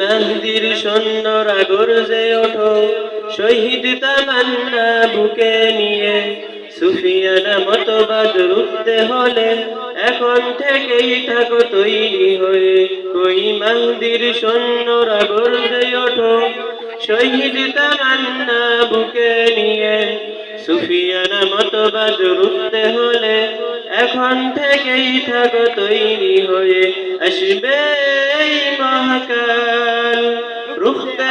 মাহদির সৈন্যরা গর্জে ওঠো, শহীদ তামান্না বুকে নিয়ে। সুফিয়ানা মতবাদ রুখতে হলে এখন থেকেই থাকো তৈরি হয়ে। কই মাহদির সৈন্যরা গর্জে ওঠো, শহীদ তামান্না বুকে নিয়ে। সুফিয়ানা মতবাদ রুখতে হলে এখন থেকেই থাকো তৈরি হয়ে। আসবে রুখতে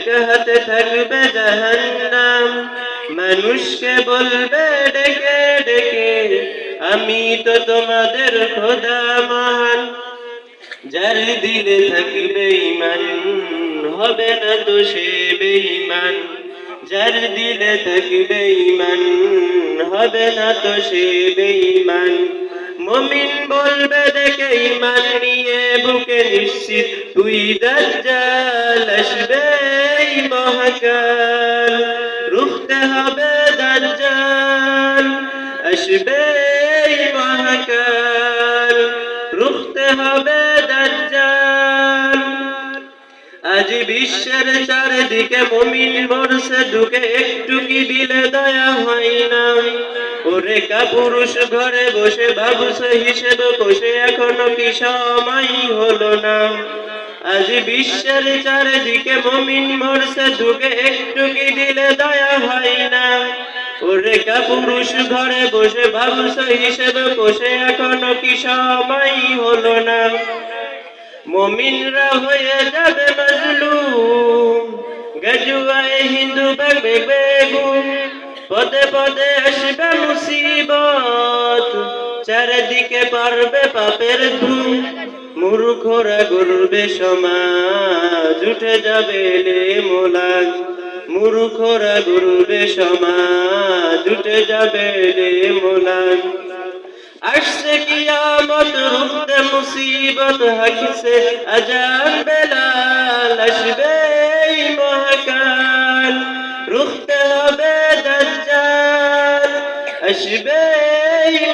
এক হাতে থাকবে জাহান্নাম। মানুষকে বলবে, ডেকে ডেকে, আমি তো তোমাদের খোদা মহান। যার দিলে থাকবে ইমান হবে না তো সে বেঈমান। যার দিলে থাকবে ইমান হবে না তো সে বেঈমান। মমিন বলবে, দেখে ইমান নিয়ে বুকে নিশ্চিত তুই দাজ্জাল আসবে। এই মহাকাল রুখতে হবে দাজ্জাল আসবে মহাকাল, রুখতে হবে দাজ্জাল আজ বিশ্বের চারিদিকে মমিন মরছে ঢুকে একটু কি দিলে দয়া হয় না? ওরে কাপুরুষ ঘরে বসে ভাবছে হিসেবে বসে এখনও কি সময় হলো না? আজ বিশ্বের চারিদিকে মমিন মরছে ঢুকে একটু কি দিলে দয়া হয় না? ওরে কাপুরুষ, ঘরে বসে ভাবছে, হিসেবে বসে এখনও কি সময় হলো না? মমিনরা হয়ে যাবে মজলুম, গজুয়ায় হিন্দু বাগবে বেগুন পদে পদে আসবে মুসিবত, চারিদিকে পারবে পাপের ধুম। মূর্খরা গরবে সমাজ উঠে যাবে রে মোলাগ মূর্খরা গরবে সমাজ উঠে যাবে রে মোলাগ আসছে কিয়ামত, রুখতে মুসিবত হাকিছে আজান বেলাল আসবে মহাকাল। রুখতে হবে দাজ্জাল, আসবে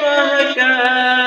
মহাকাল।